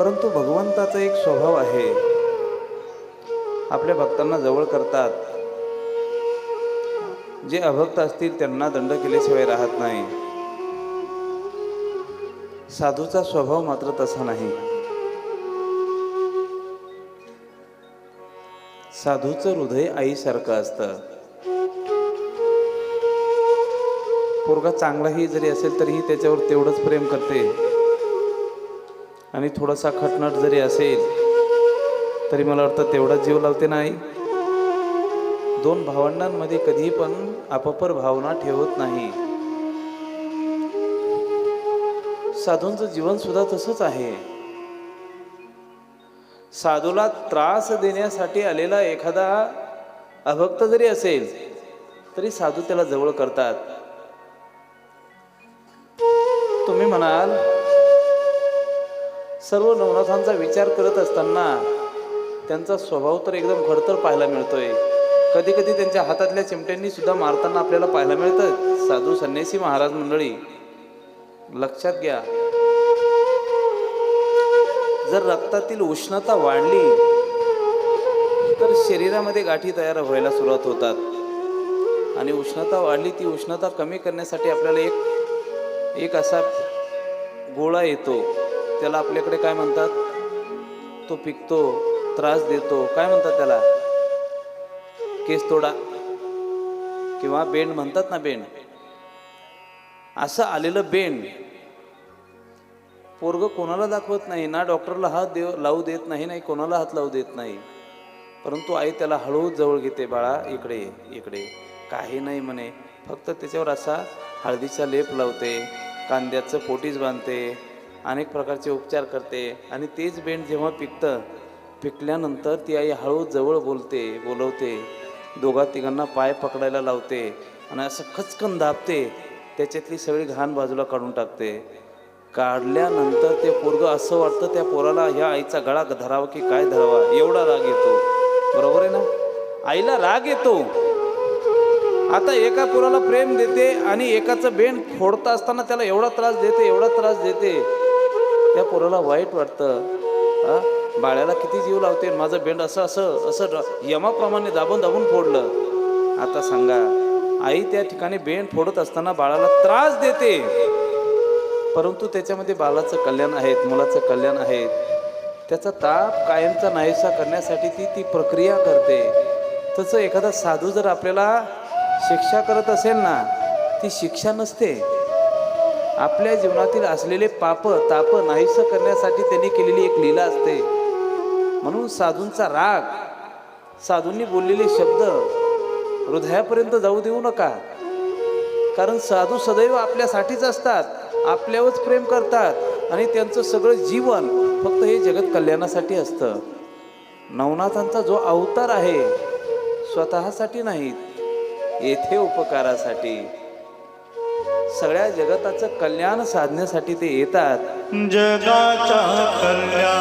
परंतु भगवंताचा एक स्वभाव आहे. आपल्या भक्तांना जवळ करतात. जे अभक्त असतील त्यांना दंड केल्याशिवाय राहत नाही. साधूचा स्वभाव मात्र तसा नाही. साधूचं हृदय आईसारखं असतं. पोरगा चांगलाही जरी असेल तरीही त्याच्यावर तेवढंच प्रेम करते. आणि थोडासा खटनट जरी असेल तरी मला वाटतं तेवढाच जीव लावते नाही. दोन भावंडांमध्ये कधी पण आपापर भावना ठेवत नाही. साधूंचं जीवन सुद्धा तसंच आहे. साधूला त्रास देण्यासाठी आलेला एखादा अभक्त जरी असेल तरी साधू त्याला जवळ करतात. तुम्ही म्हणाल सर्व नवनाथांचा विचार करत असताना त्यांचा स्वभाव तर एकदम खडतर पाहायला मिळतोय. कधी कधी त्यांच्या हातातल्या चिमट्यांनी सुद्धा मारताना आपल्याला पाहायला मिळतं साधू संन्यासी महाराज मंडळी लक्षात घ्या. जर रक्तातील उष्णता वाढली तर शरीरामध्ये गाठी तयार व्हायला सुरुवात होतात. आणि उष्णता वाढली ती उष्णता कमी करण्यासाठी आपल्याला एक एक असा गोळा येतो. त्याला आपल्याकडे काय म्हणतात? तो पिकतो त्रास देतो. काय म्हणतात त्याला? केस तोडा. किंवा बेंड म्हणतात ना बेंड असं आलेलं बेंड पोरग कोणाला दाखवत नाही. ना डॉक्टरला हात देव लावू देत नाही नाही कोणाला हात लावू देत नाही. परंतु आई त्याला हळू जवळ घेते बाळा इकडे इकडे काही नाही म्हणे. फक्त त्याच्यावर असा हळदीचा लेप लावते कांद्याचं पोटीच बांधते अनेक प्रकारचे उपचार करते आणि तेच बेंड जेव्हा पिकतं पिकल्यानंतर ती आई हळू जवळ बोलते बोलवते. दोघा तिघांना पाय पकडायला लावते आणि असं खचकन दाबते. त्याच्यातली सगळी घाण बाजूला काढून टाकते. काढल्यानंतर ते पोरग असं वाटतं त्या पोराला ह्या आईचा गळा धरावा की काय धरावा? एवढा राग येतो. बरोबर आहे ना? आईला राग येतो. आता एका पोराला प्रेम देते आणि एकाचं बेंड फोडता असताना त्याला एवढा त्रास देते एवढा त्रास देते. त्या पोराला वाईट वाटतं. हा? बाळ्याला किती जीव लावते? माझं बेंड असं असं असं यमाप्रमाणे दाबून दाबून फोडलं. आता सांगा आई त्या ठिकाणी बेंड फोडत असताना बाळाला त्रास देते. परंतु त्याच्यामध्ये बाळाचं कल्याण आहेत मुलाचं कल्याण आहे त्याचा ताप कायमचा नाहीसा करण्यासाठी ती ती प्रक्रिया करते. तसं एखादा साधू जर आपल्याला शिक्षा करत असेल ना ती शिक्षा नसते. आपल्या जीवनातील असलेले पाप ताप नाहीसं करण्यासाठी त्यांनी केलेली एक लीला असते. म्हणून साधूंचा राग साधूंनी बोललेले शब्द हृदयापर्यंत जाऊ देऊ नका. कारण साधू सदैव आपल्यासाठीच असतात आपल्यावरच प्रेम करतात आणि त्यांचं सगळं जीवन फक्त हे जगत कल्याणासाठी असतं. नवनाथांचा जो अवतार आहे स्वतःसाठी नाहीत येथे उपकारासाठी. सगळ्या जगताचं कल्याण साधण्यासाठी ते येतात. जगाच्या कल्याण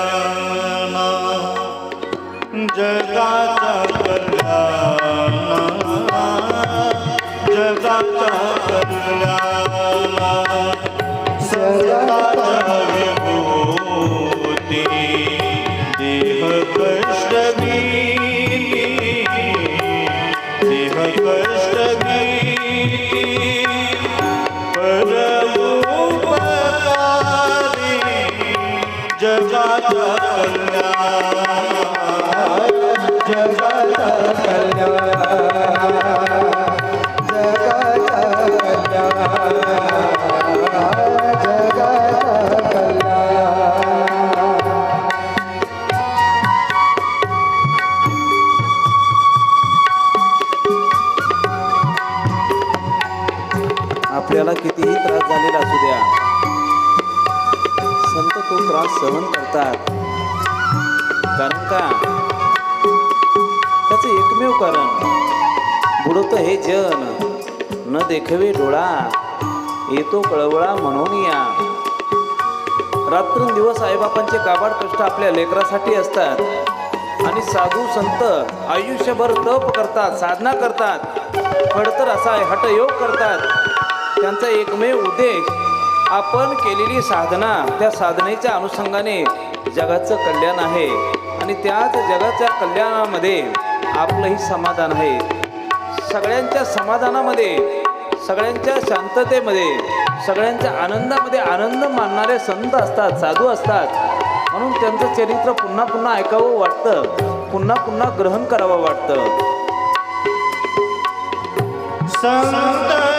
आपल्याला कितीही त्रास झालेला असू द्या संत तो त्रास सहन करतात. कारण का? त्याचं एकमेव कारण बुडत हे जन. न देखवे डोळा येतो कळवळा म्हणून या. रात्रंदिवस आईबापांचे काबाड कष्ट आपल्या लेकरासाठी असतात. आणि साधू संत आयुष्यभर तप करतात साधना करतात. खडतर असा हटयोग करतात. त्यांचा एकमेव उद्देश आपण केलेली साधना त्या साधनेच्या अनुषंगाने जगाचं कल्याण आहे. आणि त्याच जगाच्या कल्याणामध्ये आपलंही समाधान आहे. सगळ्यांच्या समाधानामध्ये सगळ्यांच्या शांततेमध्ये सगळ्यांच्या आनंदामध्ये आनंद मानणारे संत असतात साधू असतात. म्हणून त्यांचं चरित्र पुन्हा पुन्हा ऐकावं वाटतं. पुन्हा पुन्हा ग्रहण करावं वाटतं. संत